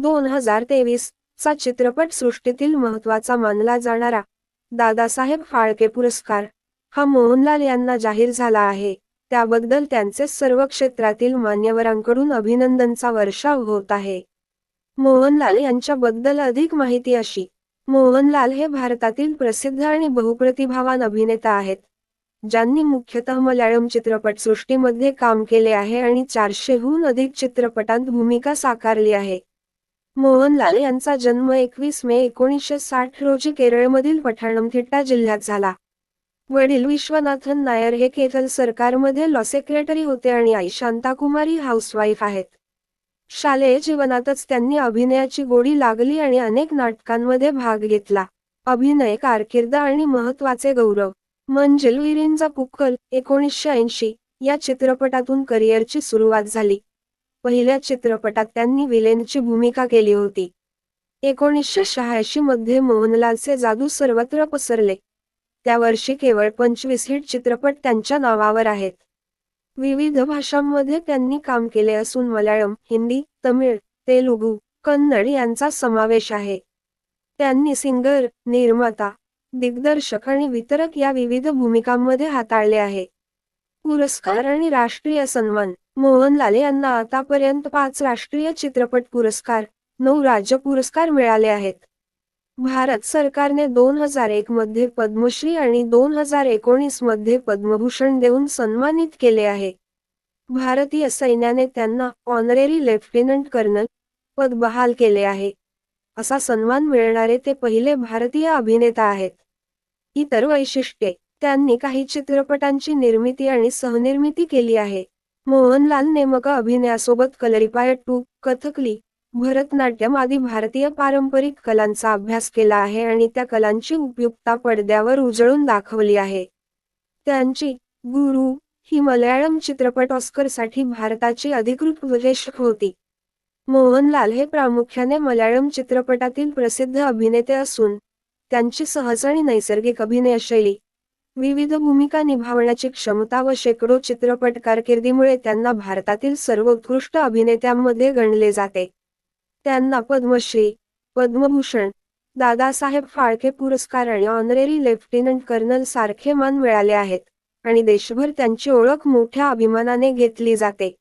दोन हजार तेवीस चा चित्रपट सृष्टीतील महत्त्वाचा मानला जाणारा दादासाहेब फाळके पुरस्कार हा मोहनलाल यांना जाहीर झाला आहे. त्याबद्दल त्यांचे सर्व क्षेत्रातील मान्यवरांकडून अभिनंदनचा वर्षाव होत आहे. मोहनलाल यांच्याबद्दल अधिक माहिती अशी मोहनलाल हे भारतातील प्रसिद्ध आणि बहुप्रतिभावान अभिनेता आहेत. ज्यांनी मुख्यतः मल्याळम चित्रपटसृष्टीमध्ये काम केले आहे आणि चारशेहून अधिक चित्रपटांत भूमिका साकारली आहे. मोहनलाल यांचा जन्म एकवीस मे एकोणीसशे साठ रोजी केरळमधील पठाणमथिट्टा जिल्ह्यात झाला. वडील विश्वनाथन नायर हे केरळ सरकारमध्ये लॉ सेक्रेटरी होते आणि आई शांताकुमारी हाऊसवाईफ आहेत. शालेय जीवनातच त्यांनी अभिनयाची गोडी लागली आणि अनेक नाटकांमध्ये भाग घेतला. अभिनय कारकीर्द आणि महत्त्वाचे गौरव. मंजिल विरींचा पुक्कल एकोणीसशे ऐंशी या चित्रपटातून करिअरची सुरुवात झाली. पहिल्या चित्रपटात त्यांनी विलेनची भूमिका केली होती. एकोणीसशे शहाऐंशी मध्ये मोहनलालचे जादू सर्वत्र पसरले. त्या वर्षी केवळ पंचवीस हिट चित्रपट त्यांच्या नावावर आहेत. विविध भाषांमध्ये त्यांनी काम केले असून मल्याळम हिंदी तमिळ तेलुगू कन्नड यांचा समावेश आहे. त्यांनी सिंगर निर्माता दिग्दर्शक आणि वितरक या विविध भूमिकांमध्ये हाताळले आहे. पुरस्कार आणि राष्ट्रीय सन्मान. मोहनलाल यांना आतापर्यंत पाच राष्ट्रीय चित्रपट पुरस्कार नऊ राज्य पुरस्कार मिळाले आहेत. भारत सरकारने दोन हजार एक मध्ये पद्मश्री आणि दोन हजार एकोणीसमध्ये पद्मभूषण देऊन सन्मानित केले आहे. भारतीय सैन्याने त्यांना ऑनरेरी लेफ्टनंट कर्नल पद बहाल केले आहे. असा सन्मान मिळणारे ते पहिले भारतीय अभिनेता आहेत. इतर वैशिष्ट्ये त्यांनी काही चित्रपटांची निर्मिती आणि सहनिर्मिती केली आहे. मोहनलालने मग अभिनयासोबत कलरीपाय टू कथकली भरतनाट्यम आदी भारतीय पारंपरिक कलांचा अभ्यास केला आहे आणि त्या कलांची उपयुक्तता पडद्यावर उजळून दाखवली आहे. त्यांची गुरु ही मल्याळम चित्रपट ऑस्करसाठी भारताची अधिकृत विदेशक होती. मोहनलाल हे प्रामुख्याने मल्याळम चित्रपटातील प्रसिद्ध अभिनेते असून त्यांची सहज आणि नैसर्गिक अभिनय शैली विविध भूमिका निभावण्याची क्षमता व शेकडो चित्रपट कारकिर्दीमुळे त्यांना भारतातील सर्वोत्कृष्ट अभिनेत्यांमध्ये गणले जाते. त्यांना पद्मश्री पद्मभूषण दादासाहेब फाळके पुरस्कार आणि ऑनरेरी लेफ्टनंट कर्नल सारखे मान मिळाले आहेत आणि देशभर त्यांची ओळख मोठ्या अभिमानाने घेतली जाते.